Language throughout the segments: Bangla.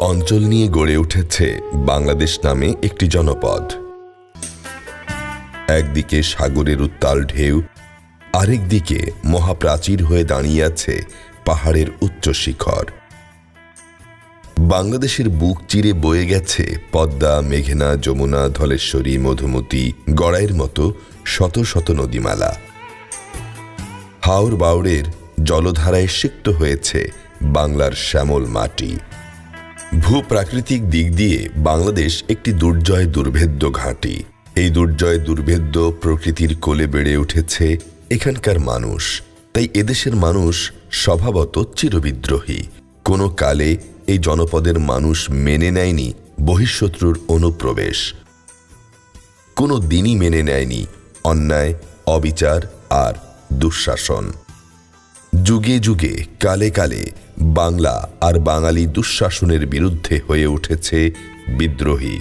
অঞ্চল নিয়ে গড়ে উঠেছে বাংলাদেশ নামে একটি জনপদ। একদিকে সাগরের উত্তাল ঢেউ, আরেকদিকে মহাপ্রাচীর হয়ে দাঁড়িয়ে আছে পাহাড়ের উচ্চ শিখর। বাংলাদেশের বুক চিরে বয়ে গেছে পদ্মা, মেঘনা, যমুনা, ধলেশ্বরী, মধুমতি, গড়াইয়ের মতো শত শত নদীমালা। হাওর বাউড়ের জলধারায় সিক্ত হয়েছে বাংলার শ্যামল মাটি। ভূপ্রাকৃতিক দিক দিয়ে বাংলাদেশ একটি দুর্জয় দুর্ভেদ্য ঘাঁটি। এই দুর্জয় দুর্ভেদ্য প্রকৃতির কোলে বেড়ে উঠেছে এখানকার মানুষ। তাই এদেশের মানুষ স্বভাবত চিরবিদ্রোহী। কোনো কালে এই জনপদের মানুষ মেনে নেয়নি বহিঃশত্রুর অনুপ্রবেশ। কোনো দিনই মেনে নেয়নি অন্যায়, অবিচার আর দুঃশাসন। যুগে যুগে, কালে কালে বাংলা আর বাঙালি দুঃশাসনের বিরুদ্ধে হয়ে উঠেছে বিদ্রোহী।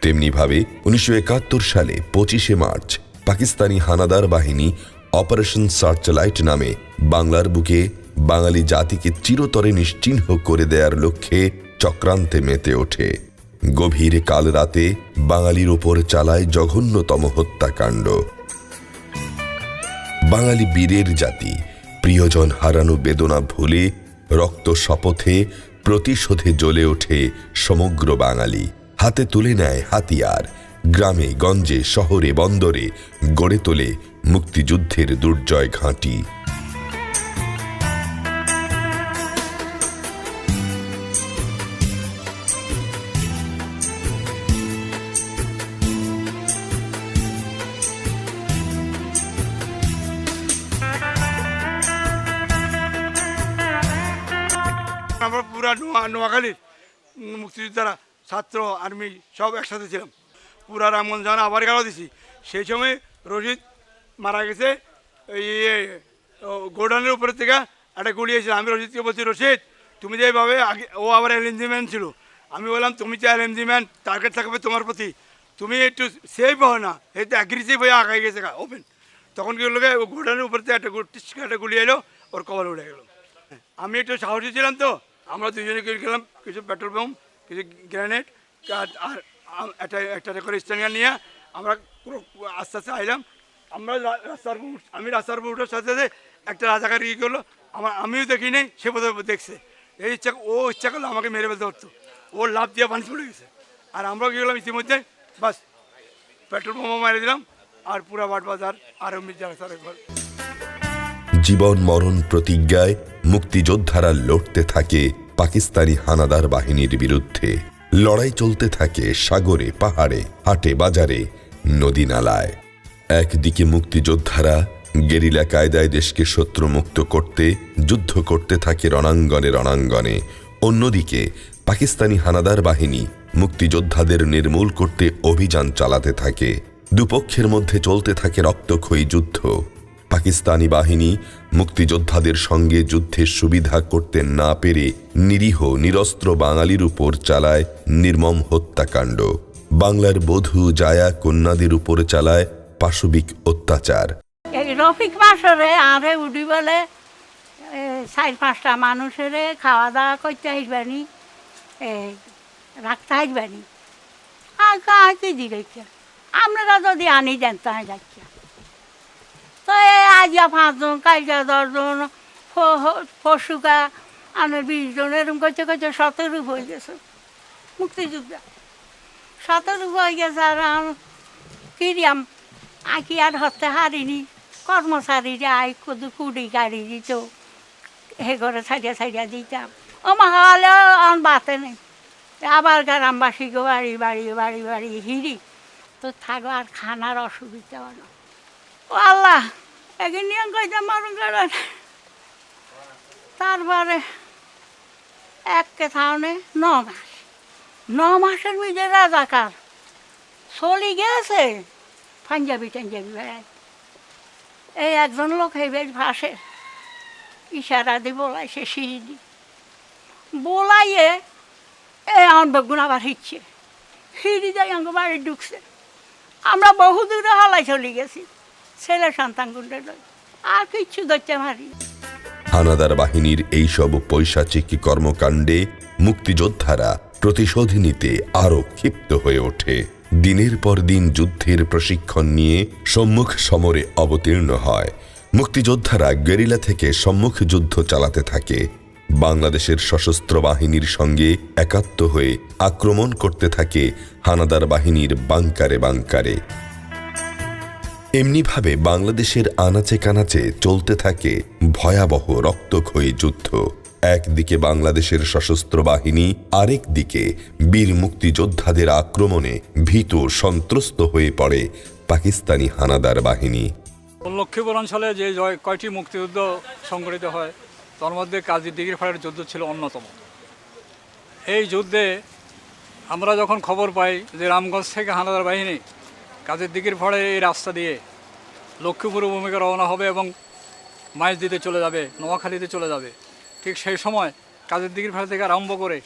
তেমনিভাবে উনিশশো একাত্তর সালে পঁচিশে মার্চ পাকিস্তানি হানাদার বাহিনী অপারেশন সার্চলাইট নামে বাংলার বুকে বাঙালি জাতিকে চিরতরে নিশ্চিহ্ন করে দেওয়ার লক্ষ্যে চক্রান্তে মেতে ওঠে। গভীর কাল রাতে বাঙালির ওপর চালায় জঘন্যতম হত্যাকাণ্ড। বাঙালি বীরের জাতি প্রিয়জন হারানো বেদনা ভুলে, রক্ত শপথে প্রতিশোধে জ্বলে ওঠে সমগ্র বাঙালি। হাতে তুলে নেয় হাতিয়ার, গ্রামে, গঞ্জে, শহরে, বন্দরে গড়ে তোলে মুক্তিযুদ্ধের দুর্জয় ঘাঁটি। পুরা নোয়া, নোয়াখালীর মুক্তিযোদ্ধারা, ছাত্র, আর্মি সব একসাথে ছিলাম। পুরা রামগঞ্জ যখন আবার গেল দিছি। সেই সময় রশিদ মারা গেছে, এই গোডাউনের উপরে থেকে একটা গুলি এসেছিল আমি রশিদকে বলছি রশিদ তুমি যে এইভাবে আগে, ও আবার এলএনজি ম্যান ছিল। আমি বললাম, তুমি যে এলএনজি ম্যান টার্গেট থাকবে তোমার প্রতি। তুমি একটু সেফ হও না, এই অ্যাগ্রেসিভ হয়ে আগাই গেছে ওপেন তখন কি ও গোডাউনের উপর থেকে একটা একটা গুলি এলো, ওর কবর উঠে গেলো। আমি একটু সাহসী ছিলাম তো আমরা দুজনে গেলাম, কিছু পেট্রোল পাম্প কিছু গ্রেনেড আর একটা একটা করে স্ট্যান্ডার নিয়ে আমরা পুরো আস্তে আস্তে আইলাম। আমরা রাস্তার আমি রাস্তার উপর উঠার সাথে সাথে একটা রাজাকার ইয়ে করল। আমার, আমিও দেখি নাই, সে বোধহয় দেখছে। এই ইচ্ছা, ও ইচ্ছা করল আমাকে মেরে ফেলতে হতো ও লাভ দিয়ে পানি পড়ে গেছে। আর আমরাও গেলাম ইতিমধ্যে, বাস পেট্রোল পাম্পও মারি দিলাম, আর পুরা বাট বাজার, আর মির্জা রাস্তার ঘর। জীবন মরণ প্রতিজ্ঞায় মুক্তিযোদ্ধারা লড়তে থাকে পাকিস্তানি হানাদার বাহিনীর বিরুদ্ধে। লড়াই চলতে থাকে সাগরে, পাহাড়ে, হাটে, বাজারে, নদী নালায়। একদিকে মুক্তিযোদ্ধারা গেরিলা কায়দায় দেশকে শত্রুমুক্ত করতে, যুদ্ধ করতে থাকে রণাঙ্গনে রণাঙ্গনে। অন্যদিকে পাকিস্তানি হানাদার বাহিনী মুক্তিযোদ্ধাদের নির্মূল করতে অভিযান চালাতে থাকে। দুপক্ষের মধ্যে চলতে থাকে রক্তক্ষয়ী যুদ্ধ। পাকিস্তানি বাহিনী মুক্তিযোদ্ধাদের সঙ্গে যুদ্ধের সুবিধা করতে না পেরে নিরীহ, নিরস্ত্র বাঙালির উপর চালায় নির্মম হত্যাকাণ্ড। বাংলার বধূ জায়া কন্যাদের উপর চালায় পাশবিক অত্যাচার। রফিক মাসরে আরে উঠি বলে চার পাঁচটা মানুষের খাওয়া দাওয়া করতে আসবানি রাখতে আসবানি। আমরা যদি আনি জানতে যাচ্ছে তো আজকে পাঁচজন, কালকে দশজন পশুকা আমার বিশ জন, এরকম করতে করতে সতেরো হয়ে গেছে। মুক্তিযোদ্ধা। সতেরো হয়ে গেছে আর কিরিয়াম আঁকি আর হতে হারিনি। কর্মচারীরা আই কুদু, কুড়ি গাড়ি দিত, হে করে ছাড়িয়া ছাড়িয়া দিতাম। ও মা, হলে অন বাতে নেই। আবার গ্রামবাসী গো, বাড়ি বাড়ি বাড়ি বাড়ি, হিরি। তো থাকো, আর খানার অসুবিধা হলো আল্লাহ একদিন নিয়ম কইতে মরণ করেন তারপরে এককে থাউনে ন মাস ন মাসের মধ্যে রাজাকার চলি গেছে, পাঞ্জাবি টাঞ্জাবি বেড়ায়। এই একজন লোক বেশ ভাসে, ইশারা দিয়ে বলাইছে সিঁড়ি দি বলাইয়ে এই আমার বেগুন আবার হিচ্ছে। সিঁড়ি যাই আমার বাড়ি ঢুকছে। আমরা বহু দূরে হালাই চলে গেছি। ছেলে সন্তান গুন্ডে আর কিচ্ছু ধরতে পারি না। হানাদার বাহিনীর এইসব পৈশাচিক কর্মকাণ্ডে মুক্তিযোদ্ধারা প্রতিশোধ নিতে আরও ক্ষিপ্ত হয়ে ওঠে। দিনের পর দিন যুদ্ধের প্রশিক্ষণ নিয়ে সম্মুখ সমরে অবতীর্ণ হয়। মুক্তিযোদ্ধারা গেরিলা থেকে সম্মুখ যুদ্ধ চালাতে থাকে। বাংলাদেশের সশস্ত্র বাহিনীর সঙ্গে একাত্ম হয়ে আক্রমণ করতে থাকে হানাদার বাহিনীর বাংকারে বাংকারে। এমনিভাবে বাংলাদেশের আনাচে কানাচে চলতে থাকে ভয়াবহ রক্তক্ষয়ী যুদ্ধ। একদিকে বাংলাদেশের সশস্ত্র বাহিনী আরেক দিকে বীর মুক্তিযোদ্ধাদের আক্রমণে ভীত সন্ত্রস্ত হয়ে পড়ে পাকিস্তানি হানাদার বাহিনী। লক্ষ্মীপুর অঞ্চলে যে জয় কয়টি মুক্তিযুদ্ধ সংগঠিত হয়, তার মধ্যে কাজী দিঘির ফাড়ের যুদ্ধ ছিল অন্যতম। এই যুদ্ধে আমরা যখন খবর পাই যে রামগঞ্জ থেকে হানাদার বাহিনী কাজের দিঘির ফাড়ে এই রাস্তা দিয়ে লক্ষ্মীপুর ভূমিকা রওনা হবে এবং মাইজ দিতে চলে যাবে, নোয়াখালীতে চলে যাবে। ঠিক সেই সময় কাজের দিঘির ফাড়ি থেকে আরম্ভ করে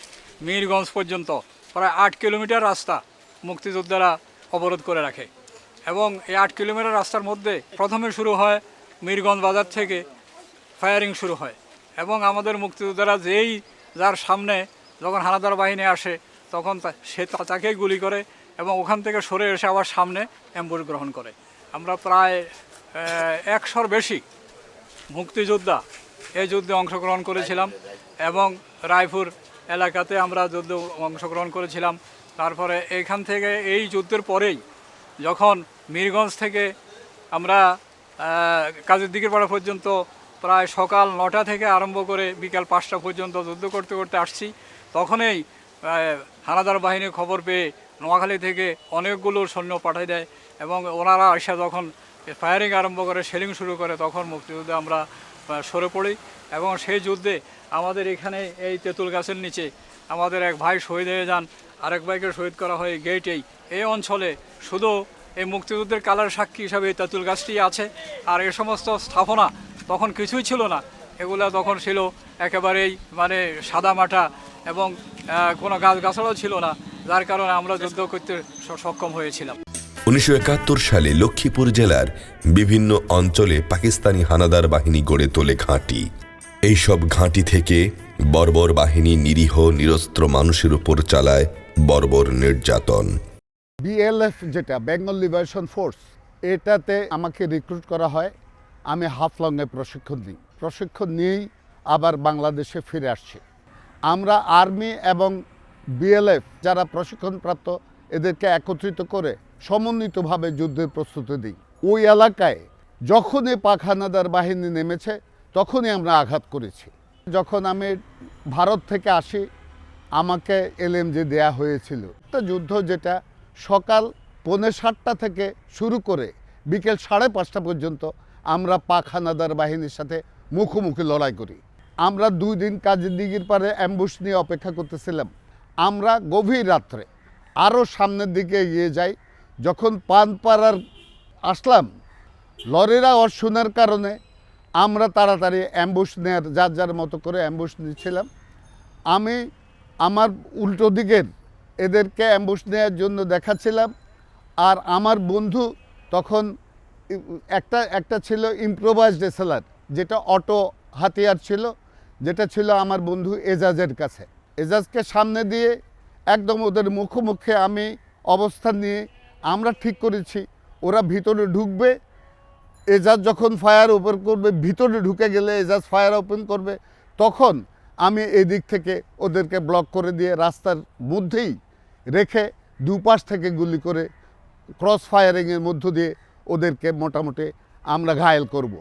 মীরগঞ্জ পর্যন্ত প্রায় আট কিলোমিটার রাস্তা মুক্তিযোদ্ধারা অবরোধ করে রাখে এবং এই আট কিলোমিটার রাস্তার মধ্যে প্রথমে শুরু হয় মীরগঞ্জ বাজার থেকে ফায়ারিং শুরু হয় এবং আমাদের মুক্তিযোদ্ধারা যেই যার সামনে যখন হানাদার বাহিনী আসে, তখন সে তাকেই গুলি করে এবং ওখান থেকে সরে এসে আবার সামনে অ্যাম্বুশ গ্রহণ করে। আমরা প্রায় একশোর বেশি মুক্তিযোদ্ধা এই যুদ্ধে অংশগ্রহণ করেছিলাম এবং রায়পুর এলাকাতে আমরা যুদ্ধে অংশগ্রহণ করেছিলাম। তারপরে এখান থেকে এই যুদ্ধের পরেই যখন মীরগঞ্জ থেকে আমরা কাজের দিকের পাড়া পর্যন্ত প্রায় সকাল নটা থেকে আরম্ভ করে বিকাল পাঁচটা পর্যন্ত যুদ্ধ করতে করতে আসছি, তখনই হানাদার বাহিনী খবর পেয়ে নোয়াখালী থেকে অনেকগুলো সৈন্য পাঠিয়ে দেয় এবং ওনারা এসে যখন ফায়ারিং আরম্ভ করে সেলিং শুরু করে, তখন মুক্তিযুদ্ধে আমরা সরে পড়ি এবং সেই যুদ্ধে আমাদের এখানে এই তেঁতুল গাছের নিচে আমাদের এক ভাই শহীদ হয়ে যান। আরেক ভাইকে শহীদ করা হয় গেটেই এই। অঞ্চলে শুধু এই মুক্তিযুদ্ধের কালার সাক্ষী হিসাবে তেঁতুল গাছটি আছে আর এ সমস্ত স্থাপনা তখন কিছুই ছিল না। এগুলা তখন ছিল একেবারেই মানে সাদা মাটা এবং কোনো গাছ গাছাড়াও ছিল না যার কারণে আমরা যুদ্ধ করতে সক্ষম হয়েছিলাম। উনিশশো একাত্তর সালে লক্ষ্মীপুর জেলার বিভিন্ন অঞ্চলে পাকিস্তানি হানাদার বাহিনী গড়ে তোলে ঘাঁটি। এইসব ঘাঁটি থেকে বর্বর বাহিনী নিরীহ নিরস্ত্র মানুষের উপর চালায় বর্বর নির্যাতন। বিএলএফ যেটা বেঙ্গল লিবারেশন ফোর্স এটাতে আমাকে রিক্রুট করা হয়। আমি হাফলংয়ে প্রশিক্ষণ নিই। প্রশিক্ষণ নিয়েই আবার বাংলাদেশে ফিরে আসছি। আমরা আর্মি এবং বিএলএফ যারা প্রশিক্ষণপ্রাপ্ত, এদেরকে একত্রিত করে সমন্বিতভাবে যুদ্ধের প্রস্তুতি দিই। ওই এলাকায় যখনই পাক হানাদার বাহিনী নেমেছে, তখনই আমরা আঘাত করেছি। যখন আমি ভারত থেকে আসি, আমাকে এলএমজি দেয়া হয়েছিল। একটা যুদ্ধ যেটা সকাল পৌনে সাতটা থেকে শুরু করে বিকেল সাড়ে পাঁচটা পর্যন্ত আমরা পাক হানাদার বাহিনীর সাথে মুখোমুখি লড়াই করি। আমরা দুই দিন কাজের দিঘির পারে অ্যাম্বুস নিয়ে অপেক্ষা করতেছিলাম। আমরা গভীর রাত্রে আরও সামনের দিকে এগিয়ে যাই। যখন পানপাড়ার আসলাম, লরিরা অশোনার কারণে আমরা তাড়াতাড়ি অ্যাম্বুস নেওয়ার যার যার মতো করে অ্যাম্বুস নিচ্ছিলাম। আমি আমার উল্টো দিকের এদেরকে অ্যাম্বুস নেওয়ার জন্য দেখাচ্ছিলাম। আর আমার বন্ধু তখন একটা একটা ছিল ইম্প্রোভাইজড এসেলার যেটা অটো হাতিয়ার ছিল। যেটা ছিল আমার বন্ধু এজাজের কাছে এজাজকে সামনে দিয়ে একদম ওদের মুখোমুখি আমি অবস্থান নিয়ে আমরা ঠিক করেছি, ওরা ভিতরে ঢুকবে এজাজ যখন ফায়ার ওপেন করবে, ভিতরে ঢুকে গেলে এজাজ ফায়ার ওপেন করবে, তখন আমি এদিক থেকে ওদেরকে ব্লক করে দিয়ে রাস্তার মধ্যেই রেখে দুপাশ থেকে গুলি করে ক্রস ফায়ারিংয়ের মধ্য দিয়ে ওদেরকে মোটামুটি আমরা ঘায়েল করব।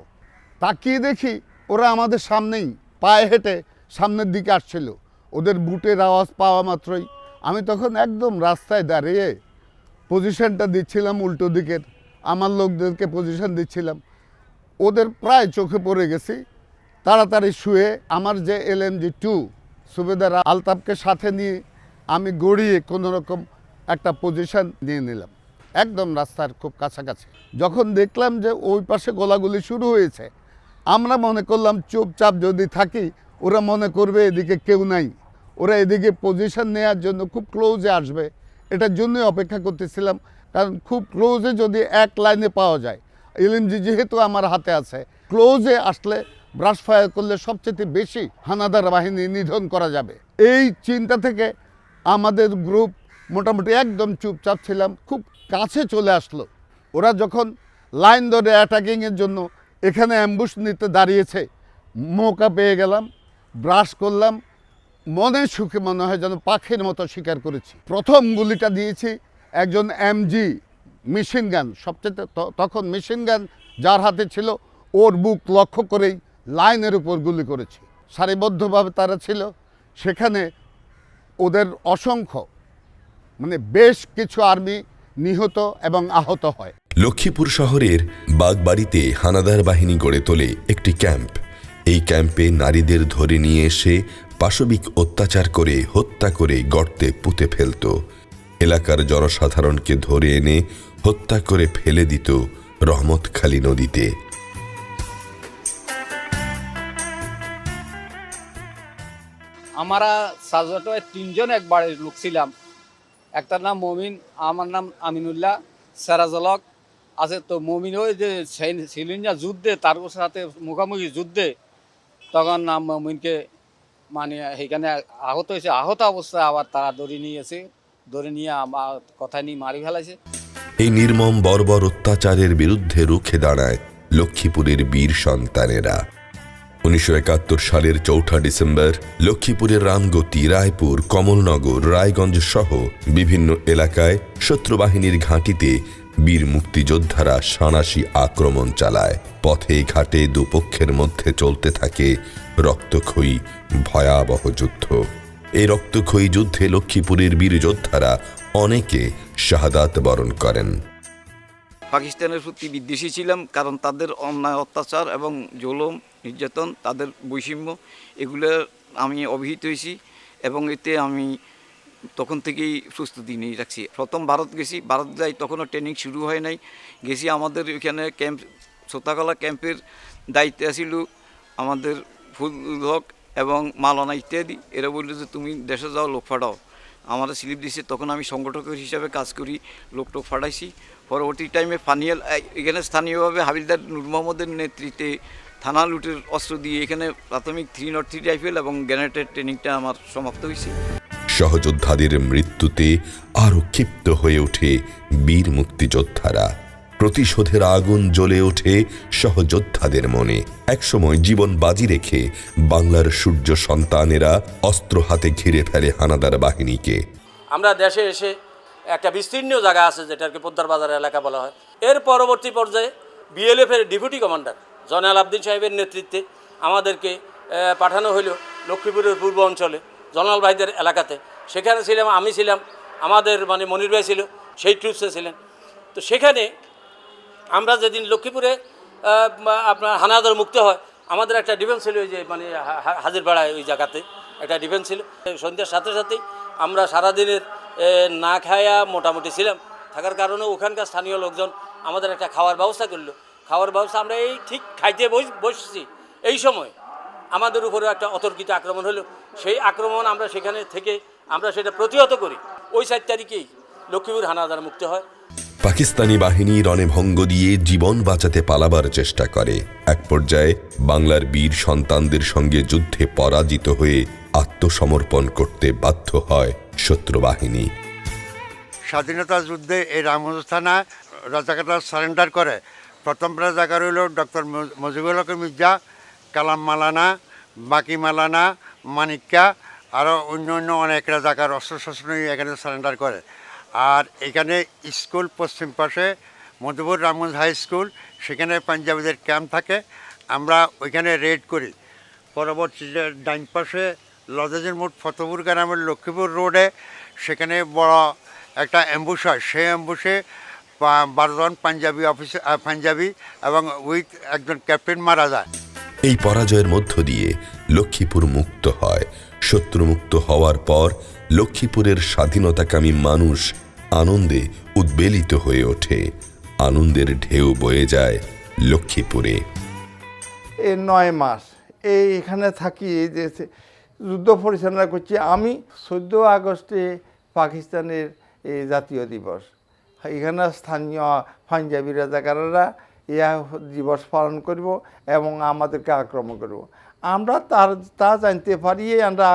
তাকিয়ে দেখি ওরা আমাদের সামনেই পায়ে হেঁটে সামনের দিকে আসছিল। ওদের বুটের আওয়াজ পাওয়া মাত্রই আমি তখন একদম রাস্তায় দাঁড়িয়ে পজিশনটা দিচ্ছিলাম উল্টো দিকের। আমার লোকদেরকে পজিশন দিচ্ছিলাম। ওদের প্রায় চোখে পড়ে গেছি। তাড়াতাড়ি শুয়ে আমার যে এলএমজি টু সুবেদার আলতাফকে সাথে নিয়ে আমি গড়িয়ে কোনো রকম একটা পজিশন নিয়ে নিলাম। একদম রাস্তার খুব কাছাকাছি। যখন দেখলাম যে ওই পাশে গোলাগুলি শুরু হয়েছে আমরা মনে করলাম চুপচাপ যদি থাকি, ওরা মনে করবে এদিকে কেউ নাই। ওরা এদিকে পজিশন নেওয়ার জন্য খুব ক্লোজে আসবে। এটার জন্যই অপেক্ষা করতেছিলাম, কারণ খুব ক্লোজে যদি এক লাইনে পাওয়া যায় এলএমজি যেহেতু আমার হাতে আছে ক্লোজে আসলে ব্রাশ ফায়ার করলে সবচেয়ে বেশি হানাদার বাহিনী নিধন করা যাবে। এই চিন্তা থেকে আমাদের গ্রুপ মোটামুটি একদম চুপচাপ ছিলাম, খুব কাছে চলে আসলো। ওরা যখন লাইন ধরে অ্যাটাকিংয়ের জন্য এখানে অ্যাম্বুশ নিতে দাঁড়িয়েছে। মৌকা পেয়ে গেলাম ব্রাশ করলাম। মনে সুখে মনে হয় যেন পাখির মতো শিকার করেছি। প্রথম গুলিটা দিয়েছি একজন এমজি মেশিন গান সবচেয়ে তখন মেশিন গান যার হাতে ছিল, ওর বুক লক্ষ্য করেই লাইনের উপর গুলি করেছি। সারিবদ্ধভাবে তারা ছিল। সেখানে ওদের অসংখ্য মানে বেশ কিছু আর্মি নিহত এবং আহত হয়। লক্ষ্মীপুর শহরের বাগবাড়িতে হানাদার বাহিনী গড়ে তোলে একটি ক্যাম্প। এই ক্যাম্পে নারীদের ধরে নিয়ে এসে পাশবিক অত্যাচার করে, হত্যা করে গর্তে পুঁতে ফেলত। এলাকার জনসাধারণকে ধরে এনে হত্যা করে ফেলে দিত রহমতখালী নদীতে। আমরা সাজটোয় তিনজন এক বাড়ির লোক ছিলাম। একটার নাম মমিন, আমার নাম আমিনুল্লাহ সেরাজলক আছে তো মমিন ওই যে সিলিন্ডার যুদ্ধে, তার সাথে মুখামুখি যুদ্ধে, তখন মমিনকে মানে সেখানে আহত হয়েছে। আহত অবস্থায় আবার তারা দড়ি নিয়েছে। দড়ি নিয়ে আমার কথা নিয়ে মারি ফেলাইছে এই নির্মম বর্বর অত্যাচারের বিরুদ্ধে রুখে দাঁড়ায় লক্ষ্মীপুরের বীর সন্তানেরা। উনিশশো একাত্তর সালের চৌঠা ডিসেম্বর লক্ষ্মীপুরের রামগতি, রায়পুর, কমলনগর, রায়গঞ্জ সহ বিভিন্ন এলাকায় শত্রুবাহিনীর ঘাঁটিতে বীর মুক্তিযোদ্ধারা সাঁড়াশি আক্রমণ চালায়। পথে ঘাটে দুপক্ষের মধ্যে চলতে থাকে রক্তক্ষয়ী ভয়াবহ যুদ্ধ। এই রক্তক্ষয়ী যুদ্ধে লক্ষ্মীপুরের বীর যোদ্ধারা অনেকে শাহাদাত বরণ করেন। পাকিস্তানের প্রতি বিদ্বেষী ছিলাম কারণ তাদের অন্যায়, অত্যাচার এবং জুলুম, নির্যাতন, তাদের বৈষম্য, এগুলো আমি অভিহিত হয়েছি এবং এতে আমি তখন থেকেই প্রস্তুতি নিয়ে রাখছি। প্রথম ভারত গেছি, ভারত যাই তখনও ট্রেনিং শুরু হয় নাই। গেছি আমাদের ওইখানে ক্যাম্প সোতাকলা ক্যাম্পের দায়িত্বে আসিল আমাদের ফুল হক এবং মালানা ইত্যাদি। এরা বলল যে, তুমি দেশে যাও, লোক ফাটাও। আমাদের স্লিপ দিছে, তখন আমি সংগঠকের হিসাবে কাজ করি, লোক টোক ফাটাইছি। পরবর্তী টাইমে ফানিয়াল এখানে স্থানীয়ভাবে হাবিলদার নূর মোহাম্মদের নেতৃত্বে থানা লুটের অস্ত্র দিয়ে এখানে প্রাথমিক থ্রি নট থ্রি রাইফেল এবং গ্যানেটের ট্রেনিংটা আমার সমাপ্ত হয়েছে সহযোদ্ধাদের মৃত্যুতে আরও ক্ষিপ্ত হয়ে ওঠে বীর মুক্তিযোদ্ধারা। প্রতিশোধের আগুন জ্বলে ওঠে সহযোদ্ধাদের মনে। একসময় জীবন বাজি রেখে বাংলার সূর্য সন্তানেরা অস্ত্র হাতে ঘিরে ফেলে হানাদার বাহিনীকে। আমরা দেশে এসে একটা বিস্তীর্ণ জায়গা আছে যেটাকে পোদ্দার বাজার এলাকা বলা হয়। এর পরবর্তী পর্যায়ে বিএলএফ এর ডেপুটি কমান্ডার জনাল আবদিন সাহেবের নেতৃত্বে আমাদেরকে পাঠানো হইল লক্ষ্মীপুরের পূর্ব অঞ্চলে। জয়নাল ভাইদের এলাকাতে। সেখানে ছিলাম, আমি ছিলাম, আমাদের মানে মনির ভাই ছিল, সেই ট্রিপসে ছিলেন। তো সেখানে আমরা যেদিন লক্ষ্মীপুরে আপনার হানাদার মুক্ত হয়, আমাদের একটা ডিফেন্স ছিল ওই যে মানে হাজিরপাড়ায় ওই জায়গাতে, একটা ডিফেন্স ছিল। সন্ধ্যার সাথে সাথেই আমরা সারাদিনের না খায়া মোটামুটি ছিলাম। থাকার কারণে ওখানকার স্থানীয় লোকজন আমাদের একটা খাওয়ার ব্যবস্থা করল। খাওয়ার ব্যবস্থা আমরা এই ঠিক খাইতে বস, বসছি। এই সময় আমাদের উপরে একটা অতর্কিত আক্রমণ হলো। সেই আক্রমণ আমরা সেখানে থেকে আমরা সেটা প্রতিহত করি। ওই চার তারিখেই লক্ষ্মীপুর হানাদার মুক্ত হয়। পাকিস্তানি বাহিনী রণভঙ্গ দিয়ে জীবন বাঁচাতে পালাবার চেষ্টা করে। এক পর্যায়ে বাংলার বীর সন্তানদের সঙ্গে যুদ্ধে পরাজিত হয়ে আত্মসমর্পণ করতে বাধ্য হয় শত্রু বাহিনী। স্বাধীনতা যুদ্ধে এই রামগঞ্জ থানা রাজাকাররা সারেন্ডার করে। প্রথম রাজাকার হইল ডক্টর মজিবুল হক মির্জা। কালাম মালানা, বাকি মালানা, মানিক্কা আরও অন্য অন্য অনেক রাজাকার অস্ত্র শস্ত্র এখানে সারেন্ডার করে। আর এখানে স্কুল পশ্চিম পাশে মধুপুর রামগঞ্জ হাই স্কুল সেখানে পাঞ্জাবিদের ক্যাম্প থাকে। আমরা ওইখানে রেড করি। পরবর্তী ডাইন পাশে লজেজের মোট ফতেপুর গ্রামের লক্ষ্মীপুর রোডে সেখানে বড় একটা অ্যাম্বুশ হয়। সেই অ্যাম্বুশে বারোজন পাঞ্জাবি অফিসার পাঞ্জাবি এবং উইথ একজন ক্যাপ্টেন মারা যায়। এই পরাজয়ের মধ্য দিয়ে লক্ষ্মীপুর মুক্ত হয়। শত্রুমুক্ত হওয়ার পর লক্ষ্মীপুরের স্বাধীনতাকামী মানুষ আনন্দে উদ্বেলিত হয়ে ওঠে। আনন্দের ঢেউ বয়ে যায় লক্ষ্মীপুরে। এ নয় মাস এই এখানে থাকি, এই যে যুদ্ধ পরিচালনা করছি আমি চোদ্দ আগস্টে পাকিস্তানের জাতীয় দিবস। এখানে স্থানীয় পাঞ্জাবি রাজাকাররা ইয়া দিবস পালন করব এবং আমাদেরকে আক্রমণ করব। আমরা তার, তা জানতে পারিয়ে আমরা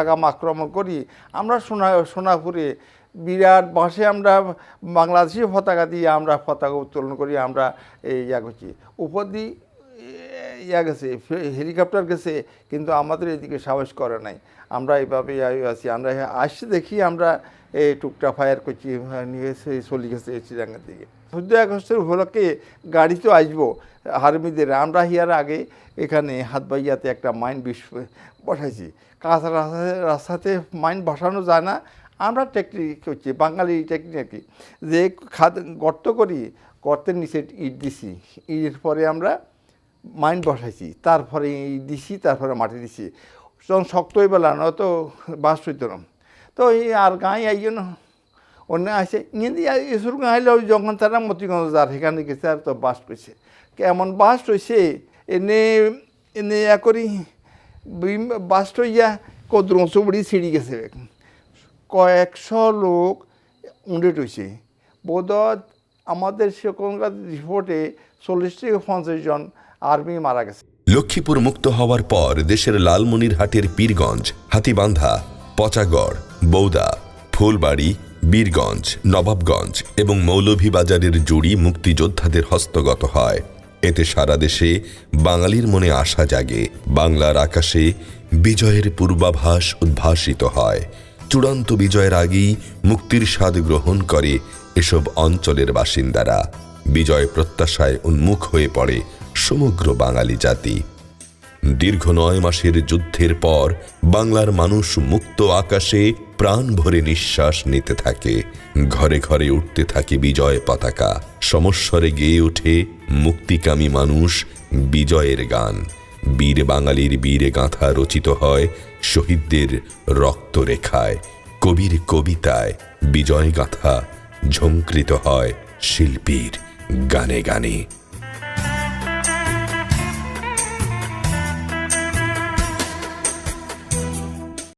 আগাম আক্রমণ করি। আমরা সোনা, সোনাপুরে বিরাট বাসে আমরা বাংলাদেশি পতাকা দিয়ে আমরা পতাকা উত্তোলন করি, আমরা এই ইয়া করছি। উপর দিয়ে ইয়া গেছে হেলিকপ্টার গেছে, কিন্তু আমাদের এদিকে সাহস করে নাই। আমরা এইভাবে আছি। আমরা আসছে দেখি আমরা এই টুকটা ফায়ার করছি, নিয়ে চলে গেছে চিরাঙ্গার দিকে। চোদ্দ আগস্টের উপলক্ষে গাড়ি তো আসব। আর্মিদের আমরা হিয়ার আগে এখানে হাতবাইয়াতে একটা মাইন বিষ বসাইছি। কাঁচা রাস্তাতে রাস্তাতে মাইন বসানো যায় না। আমরা টেকনিক করছি, বাঙালি টেকনিক। যে খাদ, গর্ত করি, গর্তের নিচে ইট দিছি। ইটের পরে আমরা মাইন বসাইছি। তারপরে ইট দিছি, তারপরে মাটি দিছি। যখন শক্ত হয়ে পেলাম তো বাস হইত না। তো এই আর গাঁয়ে এই জন্য অন্য আসে ইংরেজি এসুর গাঁইলে যখন তারা মতিগঞ্জ যার, সেখানে গেছে আর তো বাস করছে কেমন বাস হয়েছে এনে এনে ইয়া করি বাস হইয়া কদ্রংশ বুড়ি ছিঁড়ি গেছে। কয়েকশো লোক উন্ডে রয়েছে বোধহয় আমাদের সেখানকার রিপোর্টে চল্লিশ থেকে পঞ্চাশ জন আর্মি মারা গেছে। লক্ষ্মীপুর মুক্ত হওয়ার পর দেশের লালমনিরহাটের পীরগঞ্জ, হাতিবান্ধা, পচাগড়, বৌদা, ফুলবাড়ি বীরগঞ্জ, নবাবগঞ্জ এবং মৌলভীবাজারের জুড়ি মুক্তিযোদ্ধাদের হস্তগত হয়। এতে সারা দেশে বাঙালির মনে আশা জাগে। বাংলার আকাশে বিজয়ের পূর্বাভাস উদ্ভাসিত হয়। চূড়ান্ত বিজয়ের আগেই মুক্তির স্বাদ গ্রহণ করে এসব অঞ্চলের বাসিন্দারা। বিজয় প্রত্যাশায় উন্মুখ হয়ে পড়ে সমগ্র বাঙালি জাতি। দীর্ঘ নয় মাসের যুদ্ধের পর বাংলার মানুষ মুক্ত আকাশে প্রাণ ভরে নিঃশ্বাস নিতে থাকে। ঘরে ঘরে উঠতে থাকে বিজয় পতাকা। সমস্বরে গেয়ে ওঠে মুক্তিকামী মানুষ বিজয়ের গান। বীর বাঙালির বীরে গাঁথা রচিত হয় শহীদদের রক্তরেখায়। কবির কবিতায় বিজয় গাঁথা ঝঙ্কৃত হয় শিল্পীর গানে গানে।